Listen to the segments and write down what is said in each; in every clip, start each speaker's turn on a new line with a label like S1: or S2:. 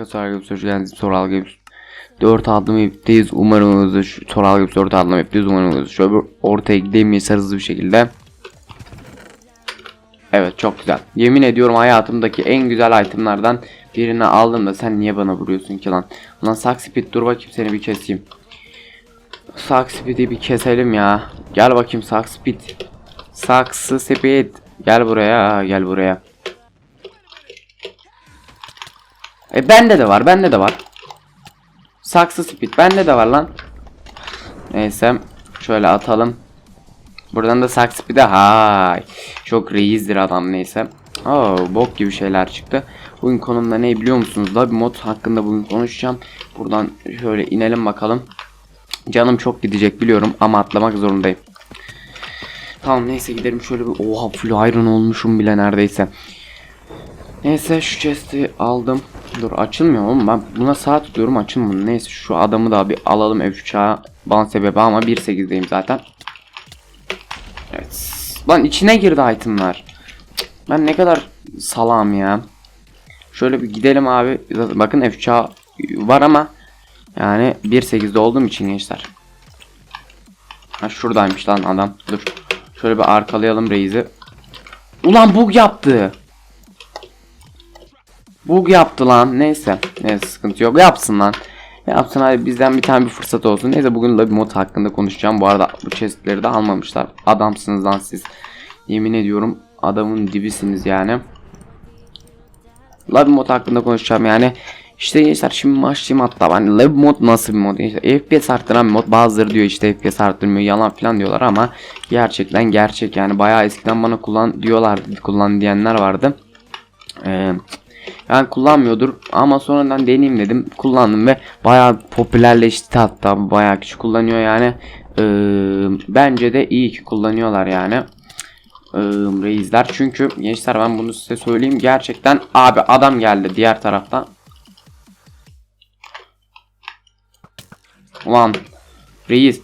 S1: Arkadaşlar arkadaşlar hoş geldiniz. Soral Games 4 adlı map'teyiz. Umarım hızlı Soral Games 4 adlı map'teyiz. Umarım hızlı. Şöyle bir ortaya gideyim yeter hızlı bir şekilde. Evet çok güzel. Yemin ediyorum hayatımdaki en güzel itemlardan birini aldım da sen niye bana vuruyorsun ki lan? Lan Sakspeed dur bakayım seni bir keseyim. Sakspeed'i bir keselim ya. Gel bakayım Sakspeed. Saksı Speed. Gel buraya gel buraya. E bende de var, bende de var. Saksı speed bende de var lan. Neyse şöyle atalım. Buradan da saksı speed'e hay. Çok reisdir adam neyse. Oo bok gibi şeyler çıktı. Bugün konumda ne biliyor musunuz? Da bir mod hakkında bugün konuşacağım. Buradan şöyle inelim bakalım. Canım çok gidecek biliyorum ama atlamak zorundayım. Tamam neyse gidelim şöyle bir oha full iron olmuşum bile neredeyse. Neyse şu chest'i aldım. Dur açılmıyor oğlum ben buna saat tutuyorum açılmıyor. Neyse şu adamı da bir alalım F3'a. Ban sebebi ama 1.8'deyim zaten. Evet. Lan içine girdi itemlar. Ben ne kadar salam ya. Şöyle bir gidelim abi. Bakın F3'a var ama yani 1.8'de olduğum için gençler. Ha şuradaymış lan adam. Dur. Şöyle bir arkalayalım reisi. Ulan bug yaptı. Bug yaptı lan. Neyse. Neyse sıkıntı yok. Yapsın lan. Yapsın hadi bizden bir tane bir fırsat olsun. Neyse bugün Lobby mod hakkında konuşacağım. Bu arada bu chestleri de almamışlar. Adamsınız lan siz. Yemin ediyorum adamın dibisiniz yani. Lobby mod hakkında konuşacağım yani. İşte gençler şimdi başlayayım hatta ben Lobby mod nasıl bir mod? İşte FPS arttıran bir mod. Bazıları diyor işte FPS arttırmıyor yalan falan diyorlar ama gerçekten gerçek yani bayağı eskiden bana kullan diyorlar kullan diyenler vardı. Eee yani kullanmıyordur ama sonradan deneyeyim dedim. Kullandım ve bayağı popülerleşti hatta bayağı kişi kullanıyor yani. Ee, bence de iyi ki kullanıyorlar yani. Ee, reisler çünkü gençler ben bunu size söyleyeyim gerçekten abi adam geldi diğer taraftan. Ulan reis.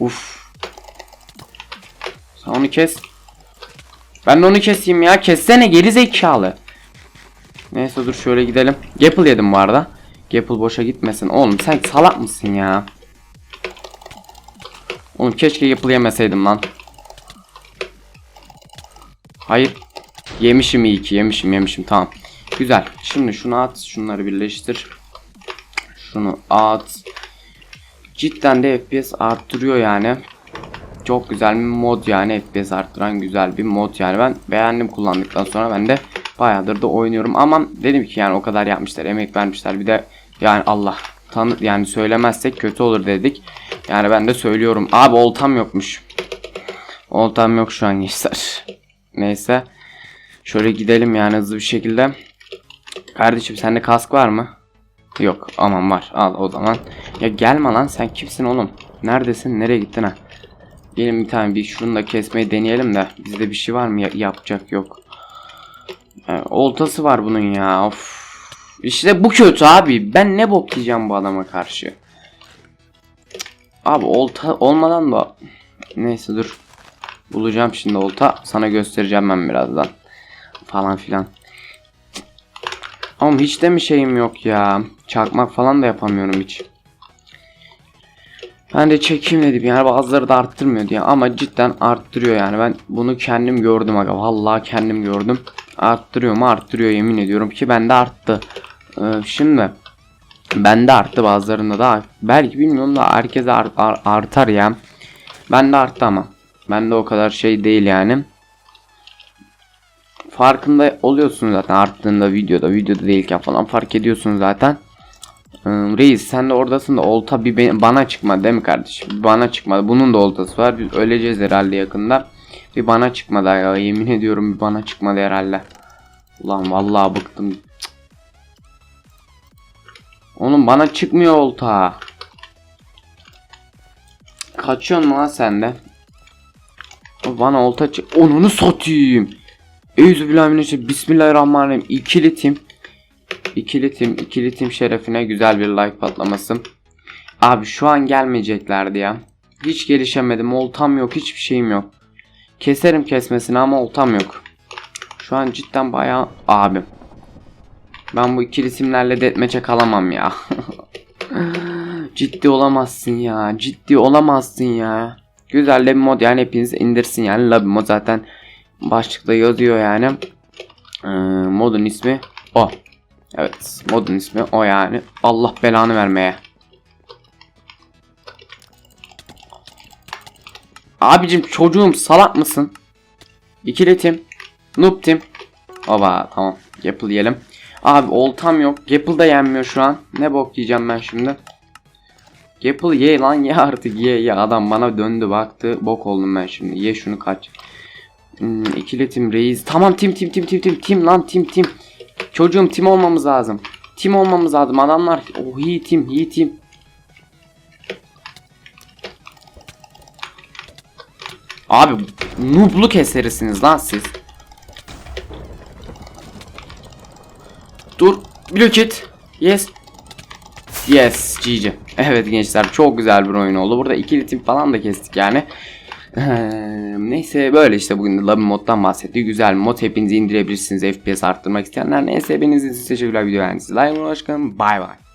S1: Uf. Sen onu kes. Ben de onu keseyim ya. Kessene geri zekalı. Neyse dur şöyle gidelim. Gapple yedim bu arada. Gapple boşa gitmesin. Oğlum sen salak mısın ya? Oğlum keşke Gapple yemeseydim lan. Hayır. Yemişim iyi ki. Yemişim yemişim. Tamam. Güzel. Şimdi şunu at. Şunları birleştir. Şunu at. Cidden de FPS arttırıyor yani. Çok güzel bir mod yani FPS arttıran güzel bir mod yani. Ben beğendim kullandıktan sonra ben de bayağıdır da oynuyorum. Ama dedim ki yani o kadar yapmışlar emek vermişler. Bir de yani Allah tanı yani söylemezsek kötü olur dedik. Yani ben de söylüyorum. Abi oltam yokmuş. Oltam yok şu an gençler. Neyse. Şöyle gidelim yani hızlı bir şekilde. Kardeşim sende kask var mı? Yok aman var. Al o zaman. Ya gelme lan sen kimsin oğlum? Neredesin? Nereye gittin ha Gelin bir tane bir şunu da kesmeyi deneyelim de bizde bir şey var mı ya yapacak yok. Yani oltası var bunun ya. Of. İşte bu kötü abi. Ben ne bok diyeceğim bu adama karşı. Abi olta olmadan da neyse dur. Bulacağım şimdi olta. Sana göstereceğim ben birazdan. Falan filan. Ama hiç de mi şeyim yok ya. Çakmak falan da yapamıyorum hiç. Ben de çekeyim dedim. Yani bazıları da arttırmıyor diye. Ama cidden arttırıyor yani. Ben bunu kendim gördüm aga. Vallahi kendim gördüm. Arttırıyor mu? Arttırıyor yemin ediyorum ki bende arttı. Ee, şimdi bende arttı bazılarında da. Belki bilmiyorum da herkese art, art, artar ya. Bende arttı ama. Bende o kadar şey değil yani. Farkında oluyorsun zaten arttığında videoda. Videoda değilken falan fark ediyorsun zaten reis sen de oradasın da olta bir bana çıkmadı değil mi kardeşim? Bana çıkmadı. Bunun da oltası var. Biz öleceğiz herhalde yakında. Bir bana çıkmadı ya. Yemin ediyorum bir bana çıkmadı herhalde. Ulan vallahi bıktım. Oğlum bana çıkmıyor olta. Kaçıyorsun lan sen de? Bana olta çık. Onunu satayım. Euzubillahimineşşeytanirracim. Bismillahirrahmanirrahim. İkili tim. İkili tim, ikili tim şerefine güzel bir like patlaması. Abi şu an gelmeyeceklerdi ya. Hiç gelişemedim. Oltam yok. Hiçbir şeyim yok. Keserim kesmesini ama oltam yok. Şu an cidden bayağı abim. Ben bu ikili simlerle deathmatch'e kalamam ya. Ciddi olamazsın ya. Ciddi olamazsın ya. Güzel lobby mod yani hepiniz indirsin yani lobby mod zaten başlıkta yazıyor yani. Ee, modun ismi o. Evet modun ismi o yani. Allah belanı vermeye. Abicim çocuğum salak mısın? İkili tim. Noob tim. Baba tamam. Gapple yiyelim. Abi oltam yok. Gapple da yenmiyor şu an. Ne bok yiyeceğim ben şimdi. Gapple ye lan ye artık ye ye. Adam bana döndü baktı. Bok oldum ben şimdi. Ye şunu kaç. Hmm, ikili tim reis. Tamam tim tim tim tim tim tim lan tim tim. Çocuğum tim olmamız lazım. Tim olmamız lazım. Adamlar oh iyi tim iyi tim. Abi noobluk eserisiniz lan siz. Dur. Blue kit. Yes. Yes. GG. Evet gençler çok güzel bir oyun oldu. Burada ikili tim falan da kestik yani. Neyse böyle işte bugün de Lobby moddan bahsettik. Güzel mod. Hepinizi indirebilirsiniz. FPS arttırmak isteyenler. Neyse hepinizi teşekkürler video beğendiyseniz. Like, hoşçakalın. Bay bay.